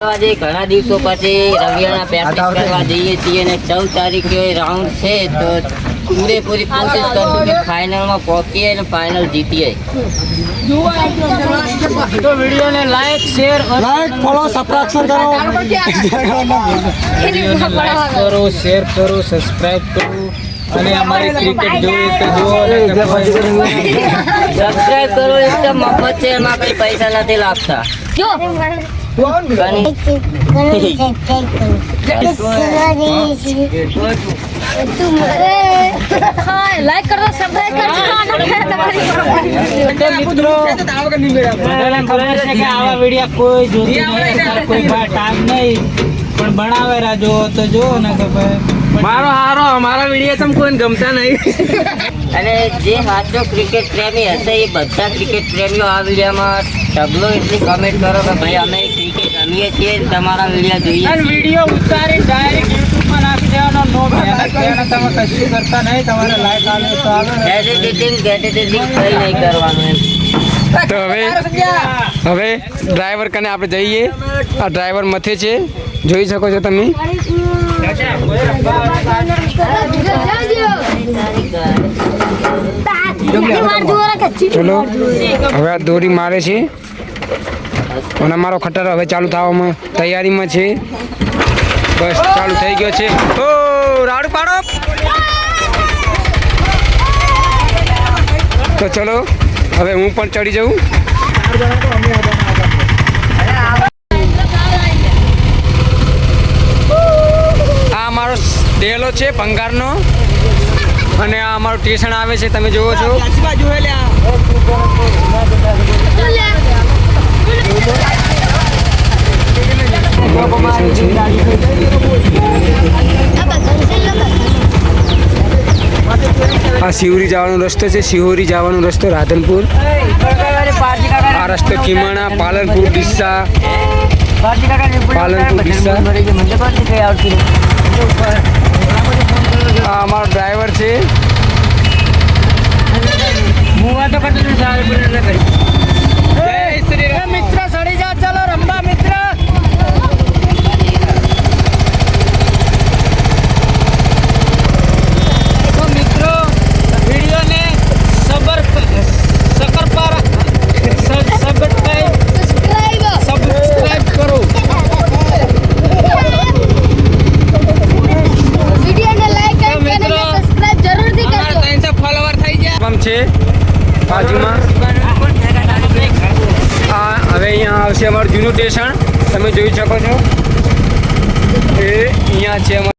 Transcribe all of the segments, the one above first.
આજે ઘણા દિવસો પછી રવિયાણા પ્રેક્ટિસ કરવા જઈએ છીએ અને ચૌદ તારીખે રાઉન્ડ છે તો પૂરેપૂરી કોશિશ કરશું કે ફાઇનલમાં પહોંચીએ અને ફાઇનલ જીતીએ. તો વિડીયોને like share like follow subscribe કરો. વિડીયોને લાઈક કરો શેર કરો સબસ્ક્રાઇબ કરો. અને અમારી ક્રિકેટ જોવી તો જુઓ સબસ્ક્રાઇબ કરો એકદમ મફત છે એમાં કઈ પૈસા નથી લાગતા. લાઈક કરો કોઈ જોતી કોઈ ટાઈમ નહીં પણ બનાવેરા જો તો જો ને ભાઈ મારો હારો, અમારા વીડિયો તમ કોઈને ગમતા નહીં. અને જે સાચો ક્રિકેટ પ્રેમી હશે એ બધા ક્રિકેટ પ્રેમીઓ આ વિડીયોમાં ડબલો એટલી કમેન્ટ કરો કે ભાઈ અમે ક્રિકેટ રમીએ છીએ તમારા વીડિયો જોઈએ અને વીડિયો ઉતારી ડાયરેક્ટ યુટ્યુબમાં નાખી દેવાનો નો મહેનત તમે કશું કરતા નહીં તમારે લાઈક આવે તો આવે. એડિટિંગ એડિટિંગ કઈ નહીં કરવાનું એમ. તો હવે હવે ડ્રાઈવર કને આપણે જઈએ? આ ડ્રાઈવર મથે છે. જોઈ શકો છો તમે. ચલો, હવે આ દોરી મારે છે. અને અમારો ખટર હવે ચાલુ થવામાં તૈયારીમાં છે. બસ, ચાલુ થઈ ગયો છે. ઓ, રાડુ પાડો. તો ચલો, હવે હું પણ ચડી જાઉં આ અમારો ડેલો છે, ભંગારનો. અને આ અમારું સ્ટેશન આવે છે, તમે જુઓ છો. આ શિવરી જવાનો રસ્તો છે શિહોરી જવાનો રસ્તો, રાધનપુર. આ રસ્તો ખીમાણા, પાલનપુર, ડીસા. પાલનપુર, ડીસા. અમારો ડ્રાઈવર છે. મિત્ર સડી જા ચાલો રંબા મિત્ર તો મિત્રો વિડીયોને સબર સકર પર સબસ્ક્રાઇબ સબસ્ક્રાઇબ કરો વિડીયોને લાઈક તો મિત્રો, અને સબસ્ક્રાઇબ જરૂરથી અમારા કરજો ત્રણસો ફોલોવર થઈ ગયા આમ છે બાજુમાં આ હવે અહીંયા આવશે અમારું જૂનું સ્ટેશન તમે જોઈ શકો છો એ અહીંયા છે અમારું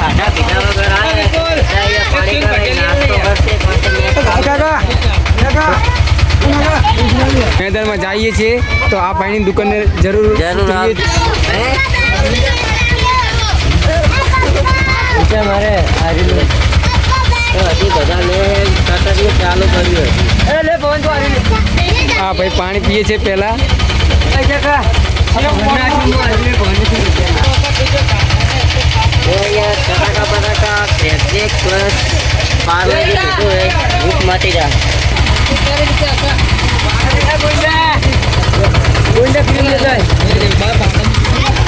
ખાધા પીધા વગર આવે તો અહીંયા પાણી કરે, નાસ્તો કરશે, પાછી match મેદાનમાં જઈએ છીએ તો આ ભાઈની દુકાનને જરૂર જરૂર મારે ચાલુ કર્યું હા ભાઈ પાણી પીએ છે પહેલા. બટાકા ફેબ્રિક પ્લસ પાર્લે જે લીધું હોય ભૂખ મટી જાય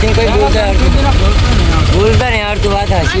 તું કઈ બોલતા બોલતા નહીં આવડતું. વાત હશે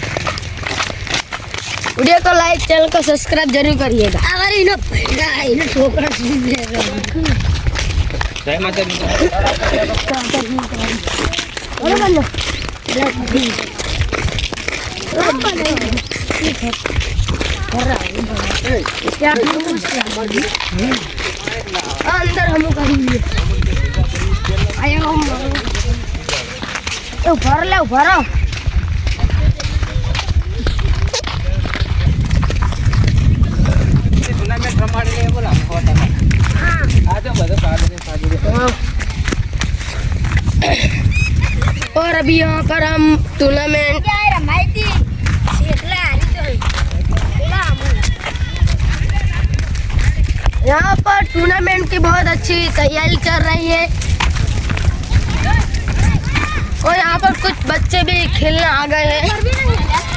वीडियो को लाइक चैनल को सब्सक्राइब जरूर करिएगा हमारे इनो भेड़ा इनो ठोकरा सुन लेगा जय माता दी अरे बंदो ठीक है अंदर हम करेंगे आया हम भर लो भरो ટુર્નામેન્ટ રમાડી લે બોલા સો ટકા આ તો બધો સારું છે સારું છે और अभी यहाँ पर हम टूर्नामेंट यहाँ पर टूर्नामेंट की बहुत अच्छी तैयारी चल रही है और यहाँ पर कुछ बच्चे भी खेलने आ गए हैं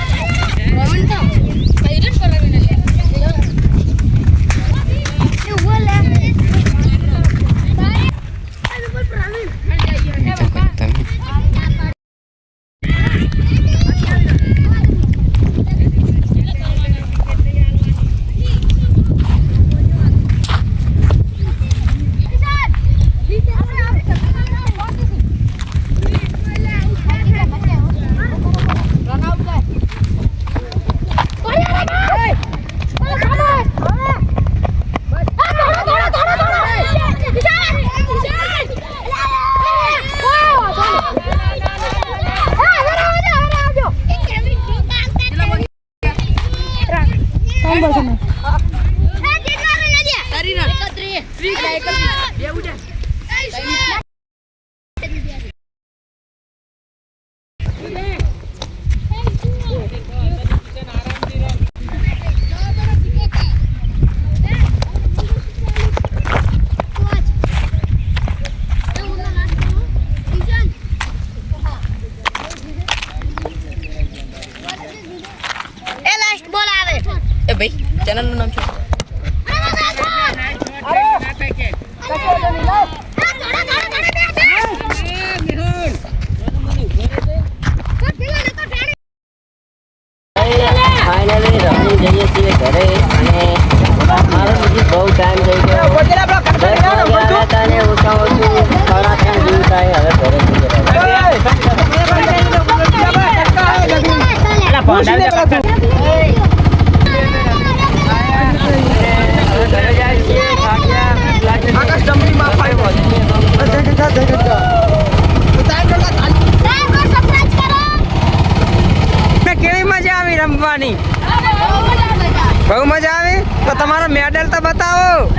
તમારો મેડલ તો બતાવો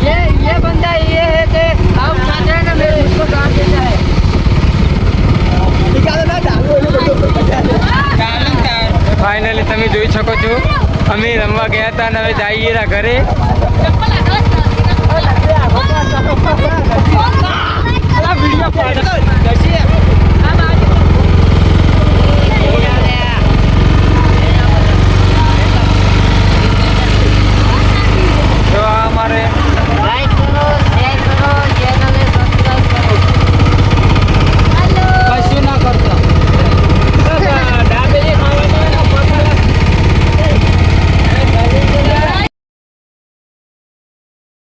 ये ये बंदा ये है कि आप चाहते हैं ना मेरे उसको गाड़ देता है ફાઇનલી તમે જોઈ શકો છો અમે રમવા ગયા હતા અને હવે જઈએ રા ઘરે विडियो